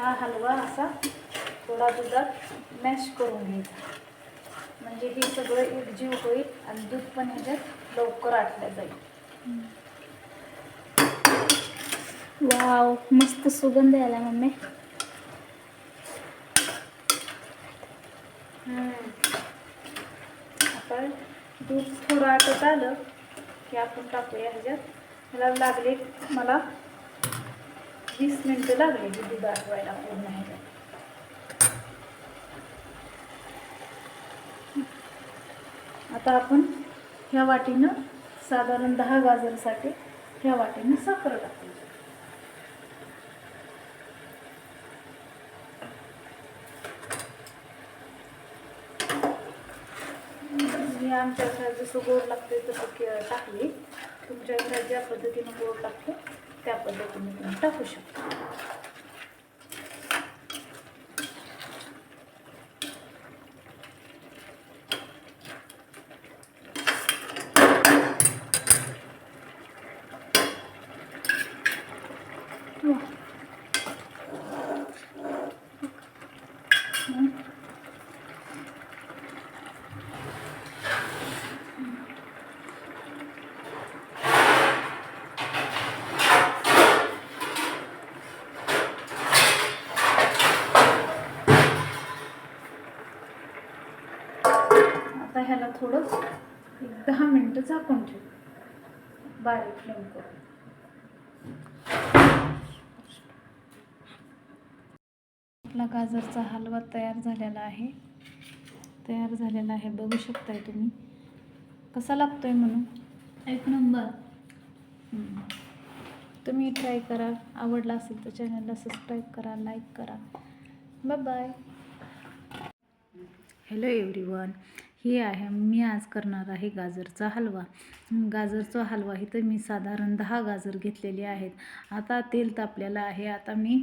हा हलवा असा थोडा दुधात मॅश करून घ्यायचा. म्हणजे हे सगळं एकजीव होईल आणि दूध पण ह्याच्यात लवकर आटलं जाईल. वाव मस्त सुगंध आला मम्मी. आता दूध थोडं आटत आलं की आपण टाकूया ह्याच्यात. ह्याला लागले मला वीस मिनटं लागले हे दूध आटवायला पूर्ण आता आपण ह्या वाटीनं साधारण दहा गाजरसाठी ह्या वाटीनं साखर टाकू मी आमच्या घरात जसं गोड लागते तसं के टाकली. तुमच्या घरात ज्या पद्धतीनं गोड लागतं पद्धतीने तुम्ही टाकू शकता. आता ह्याला थोडं एक दहा मिनटं झाकून ठेवू. बारीक फ्लेम करून. आपला गाजरचा हलवा तयार झालेला आहे. तयार झालेला आहे. बघू शकताय तुम्ही. कसा लागतोय म्हणून? एक नंबर. तुम्ही ट्राय करा. आवडला असेल तर चॅनलला सबस्क्राईब करा लाईक करा. बाय बाय हॅलो एव्हरीवन ही आहे मी आज करणार आहे गाजरचा हलवा. गाजरचा हलवा इथं मी साधारण दहा गाजर घेतलेले आहेत. आता तेल तापलेलं आहे आता मी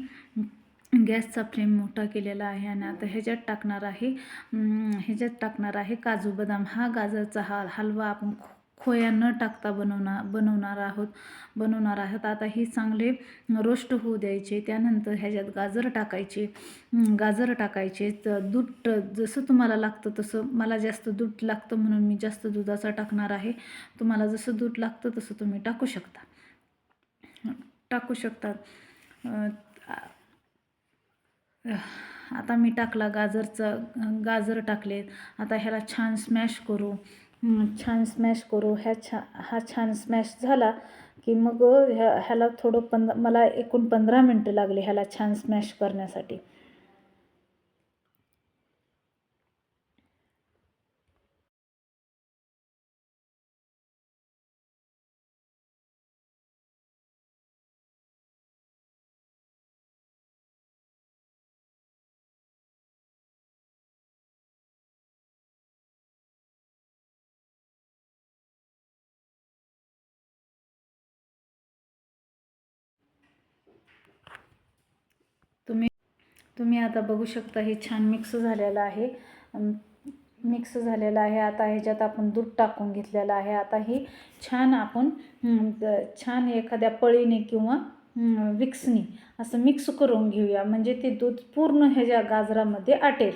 गॅसचा फ्लेम मोठा केलेला आहे आणि आता ह्याच्यात टाकणार आहे ह्याच्यात टाकणार आहे काजू बदाम. हा गाजरचा हा हलवा आपण खूप खोया न टाकता बनवणार बनवणार आहोत बनवणार आहोत. आता ही चांगले रोस्ट होऊ द्यायचे. त्यानंतर ह्याच्यात गाजर टाकायचे. गाजर टाकायचे. तर दूध जसं तुम्हाला लागतं तसं. मला जास्त दूध लागतं म्हणून मी जास्त दुधाचा टाकणार आहे. तुम्हाला जसं दूध लागतं तसं तुम्ही टाकू शकता. टाकू शकता. आता मी टाकला गाजरचं गाजर टाकलेत. आता ह्याला छान स्मॅश करू. छान स्मॅश करू. ह्या छा हा छान स्मॅश झाला की मग ह्या ह्याला थोडं पंध मला एकूण पंधरा मिनटं लागले ह्याला छान स्मॅश करण्यासाठी. तुम्ही आता बघू शकता हे छान मिक्स झालेलं आहे. मिक्स झालेलं आहे. आता ह्याच्यात आपण दूध टाकून घेतलेलं आहे. आता ही छान आपण छान एखाद्या पळीने किंवा विक्सनी असं मिक्स करून घेऊया. म्हणजे ते दूध पूर्ण ह्याच्या गाजरामध्ये आटेल.